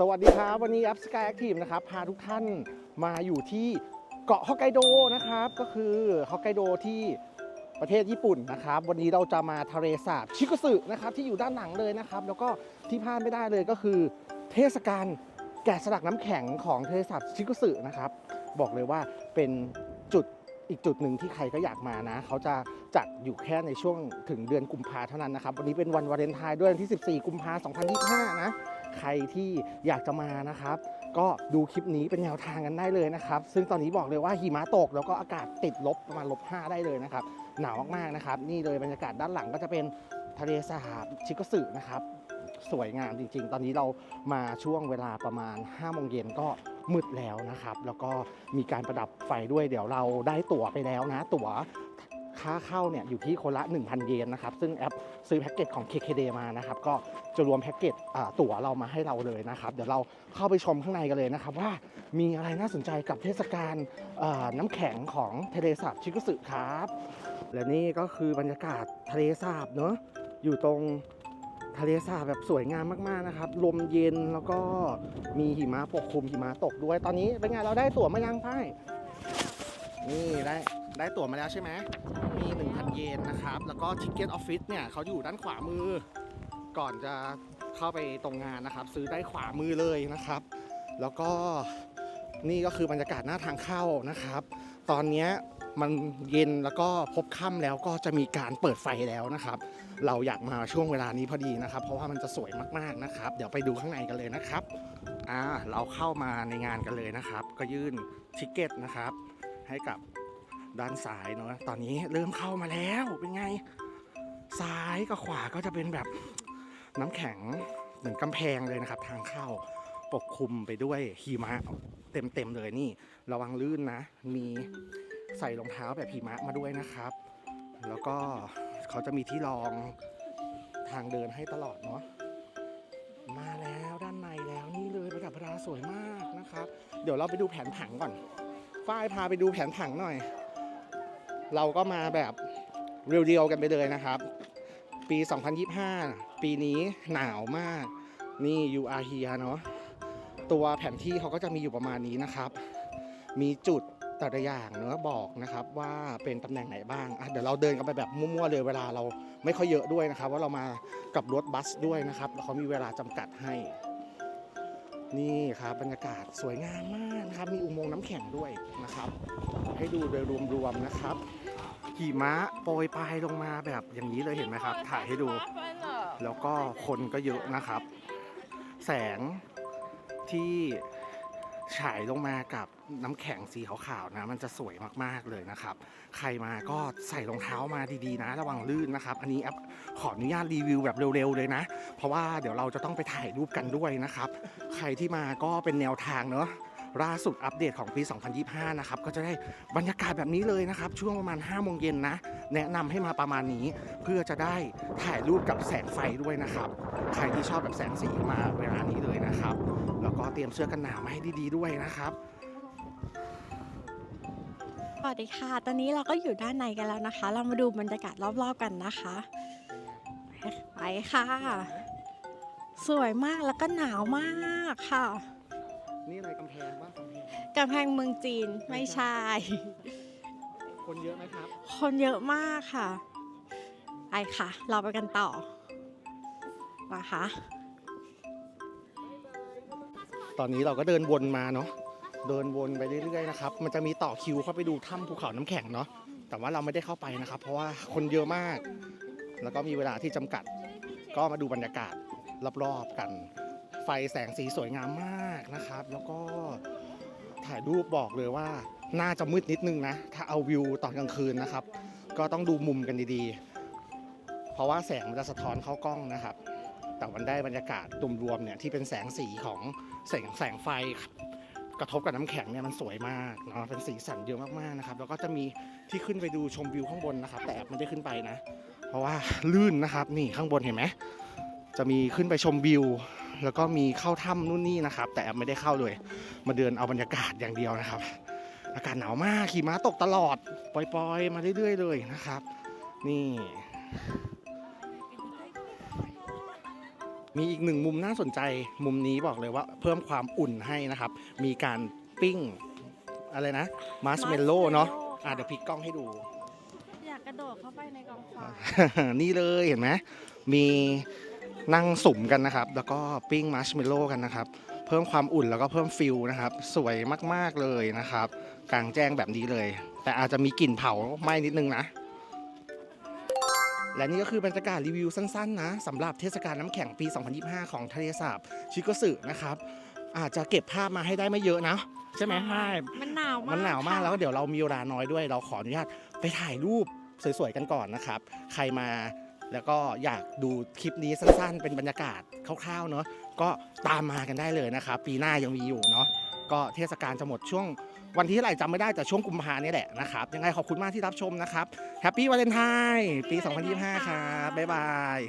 สวัสดีครับ วันนี้อัพสกายแอคทีฟนะครับ พาทุกท่านมาอยู่ที่เกาะฮอกไกโดนะครับ ก็คือฮอกไกโดที่ประเทศญี่ปุ่นนะครับ วันนี้เราจะมาทะเลสาบชิกุสึนะครับ ที่อยู่ด้านหลังเลยนะครับ แล้วก็ที่พลาดไม่ได้เลยก็คือ เทศกาลแกะสลักน้ำแข็งของทะเลสาบชิกุสึนะครับ บอกเลยว่าเป็นจุดอีกจุดหนึ่งที่ใครก็อยากมานะ เขาจะจัดอยู่แค่ในช่วงถึงเดือนกุมภาเท่านั้นนะครับ วันนี้เป็นวันวาเลนไทน์ด้วยวันที่ 14 กุมภา2025 นะ ใครที่อยากจะมานะครับ ก็ดูคลิปนี้เป็นแนวทางกันได้เลยนะครับ ซึ่งตอนนี้บอกเลยว่าหิมะตกแล้วก็อากาศติดลบประมาณลบ5ได้เลยนะครับ หนาวมากๆนะครับ นี่เลยบรรยากาศด้านหลังก็จะเป็นทะเลสาบชิโกสึนะครับ สวยงามจริง ๆ ตอนนี้เรามาช่วงเวลาประมาณ5โมงเย็นก็มืดแล้วนะครับ แล้วก็มีการประดับไฟด้วย เดี๋ยวเราได้ตั๋วไปแล้วนะ ตั๋ว ค่าเข้าเนี่ยอยู่ที่คนละ 1,000 เยนนะครับ ซึ่งแอปซื้อแพ็กเกจของ KKD มานะครับ ก็จะรวมแพ็กเกจตั๋วเรามาให้เราเลยนะครับ เดี๋ยวเราเข้าไปชมข้างในกันเลยนะครับ ว่ามีอะไรน่าสนใจกับเทศกาลน้ำแข็งของทะเลสาบชิกุสึครับ และนี่ก็คือบรรยากาศทะเลสาบเนอะอยู่ตรงทะเลสาบแบบสวยงามมากๆนะครับ ลมเย็นแล้วก็มีหิมะปกคลุมหิมะตกด้วย ตอนนี้เป็นไงเราได้ตั๋วมายังพ่าย นี่ได้ได้ตั๋วมาแล้วใช่ไหมมี1,000 เยนนะครับ แล้วก็ทิกเก็ตออฟฟิศเนี่ยเขาอยู่ด้านขวามือ ก่อนจะเข้าไปตรงงานนะครับ ซื้อได้ขวามือเลยนะครับ แล้วก็นี่ก็คือบรรยากาศหน้าทางเข้านะครับ ตอนนี้มันเย็นแล้วก็พบค่ำแล้วก็จะมีการเปิดไฟแล้วนะครับ เราอยากมาช่วงเวลานี้พอดีนะครับ เพราะว่ามันจะสวยมากๆนะครับ เดี๋ยวไปดูข้างในกันเลยนะครับอ่าเราเข้ามาในงานกันเลยนะครับ ก็ยื่นทิกเก็ตนะครับ ให้กับด้านซ้ายเนาะตอนนี้เริ่มเข้ามาแล้วเป็นไง ซ้ายกับขวาก็จะเป็นแบบน้ำแข็งเหมือนกำแพงเลยนะครับ ทางเข้าปกคลุมไปด้วยหิมะเต็มๆเลยนี่ ระวังลื่นนะ มีใส่รองเท้าแบบหิมะมาด้วยนะครับ แล้วก็เขาจะมีที่รองทางเดินให้ตลอดเนาะมาแล้วด้านในแล้วนี่เลยประดับประดาสวยมากนะครับ เดี๋ยวเราไปดูแผนผังก่อน ฝ้ายพาไปดูแผนผังหน่อย เราก็มาแบบเรียวๆกันไปเลยนะครับ ปี 2025 ปีนี้หนาวมาก นี่ UR here เนาะ ตัวแผนที่เขาก็จะมีอยู่ประมาณนี้นะครับ มีจุดแต่ละอย่างเนื้อบอกนะครับว่าเป็นตำแหน่งไหนบ้างเดี๋ยวเราเดินกันไปแบบมั่วๆเลยเวลาเราไม่ค่อยเยอะด้วยนะครับ ว่าเรามากับรถบัสด้วยนะครับเขามีเวลาจำกัดให้ นี่ครับบรรยากาศสวยงามมากนะครับ มีอุโมงค์น้ำแข็งด้วยนะครับ ให้ดูโดยรวมๆนะครับหิมะโปรยปลายลงมาแบบอย่างนี้เลยเห็นไหมครับ ถ่ายให้ดู แล้วก็คนก็เยอะนะครับ แสงที่ ฉายลงมากับน้ำแข็งสีขาวๆนะ มันจะสวยมากๆเลยนะครับ ใครมาก็ใส่รองเท้ามาดีๆนะ ระวังลื่นนะครับ อันนี้แอปขออนุญาตรีวิวแบบเร็วๆเลยนะ เพราะว่าเดี๋ยวเราจะต้องไปถ่ายรูปกันด้วยนะครับ ใครที่มาก็เป็นแนวทางเนอะ ล่าสุดอัปเดตของปี 2025 นะครับ ก็จะได้บรรยากาศแบบนี้เลยนะครับ ช่วงประมาณ 5 โมงเย็นนะ แนะนำให้มาประมาณนี้ เพื่อจะได้ถ่ายรูปกับแสงไฟด้วยนะครับ ใครที่ชอบแบบแสงสีมาเวลานี้เลยนะครับ แล้วก็เตรียมเสื้อกันหนาวมาให้ดีๆด้วยนะครับสวัสดีค่ะ ตอนนี้เราก็อยู่ด้านในกันแล้วนะคะ เรามาดูบรรยากาศรอบๆกันนะคะ ไปค่ะ สวยมากแล้วก็หนาวมากค่ะ นี่อะไรกำแพงว่ากำแพงกำแพงเมืองจีนไม่ใช่ คนเยอะไหมครับ คนเยอะมากค่ะไปค่ะ เราไปกันต่อมาค่ะตอนนี้เราก็เดินวนมาเนาะเดินวนไปเรื่อยๆนะครับ มันจะมีต่อคิวเข้าไปดูถ้ำภูเขาน้ำแข็งเนาะแต่ว่าเราไม่ได้เข้าไปนะครับ เพราะว่าคนเยอะมาก แล้วก็มีเวลาที่จำกัด ก็มาดูบรรยากาศรอบๆกัน ไฟแสงสีสวยงามมากนะครับ แล้วก็ถ่ายรูปบอกเลยว่า น่าจะมืดนิดนึงนะ ถ้าเอาวิวตอนกลางคืนนะครับ ก็ต้องดูมุมกันดีๆ เพราะว่าแสงมันจะสะท้อนเข้ากล้องนะครับ แต่มันได้บรรยากาศรวมๆเนี่ยที่เป็นแสงสีของแสงแสงไฟกระทบกับน้ำแข็งเนี่ยมันสวยมากเนาะเป็นสีสันเยอะมากๆนะครับ แล้วก็จะมีที่ขึ้นไปดูชมวิวข้างบนนะครับ แต่ไม่ได้ขึ้นไปนะ เพราะว่าลื่นนะครับ นี่ข้างบนเห็นไหมจะมีขึ้นไปชมวิว แล้วก็มีเข้าถ้ำนู่นนี่นะครับ แต่แอบไม่ได้เข้าเลย มาเดินเอาบรรยากาศอย่างเดียวนะครับ อากาศหนาวมากขี่ม้าตกตลอดปล่อยๆ มาเรื่อยๆเลยนะครับ นี่ มีอีกหนึ่งมุมน่าสนใจมุมนี้บอกเลยว่าเพิ่มความอุ่นให้นะครับ มีการปิ้งอะไรนะมาร์ชเมลโล่เนาะ Marshmallow อะเดี๋ยวพลิกกล้องให้ดู อยากกระโดดเข้าไปในกองฟางนี่เลยเห็นไหมมี นั่งสุ่มกันนะครับ แล้วก็ปิ้งมาร์ชเมลโล่กันนะครับ เพิ่มความอุ่นแล้วก็เพิ่มฟิลนะครับ สวยมากๆเลยนะครับ กลางแจ้งแบบนี้เลย แต่อาจจะมีกลิ่นเผาไหม้นิดนึงนะ และนี่ก็คือบรรยากาศรีวิวสั้นๆนะสำหรับเทศกาลน้ำแข็งปี 2025 ของทะเลสาบชิโกสึนะครับ อาจจะเก็บภาพมาให้ได้ไม่เยอะนะใช่ไหมใช่มันหนาวมากมันหนาวมากค่ะแล้วก็เดี๋ยวเรามีเวลาน้อยด้วย เราขออนุญาตไปถ่ายรูปสวยๆกันก่อนนะครับ ใครมา แล้วก็อยากดูคลิปนี้สั้นๆ เป็นบรรยากาศคร่าวๆเนาะก็ตามมากันได้เลยนะครับปีหน้ายังมีอยู่เนาะก็เทศกาลจะหมดช่วงวันที่เท่าไหร่จำไม่ได้แต่ช่วงกุมภาเนี่ยแหละนะครับยังไงขอบคุณมากที่รับชมนะครับแฮปปี้วาเลนไทน์ปี 2025 ครับบ๊ายบาย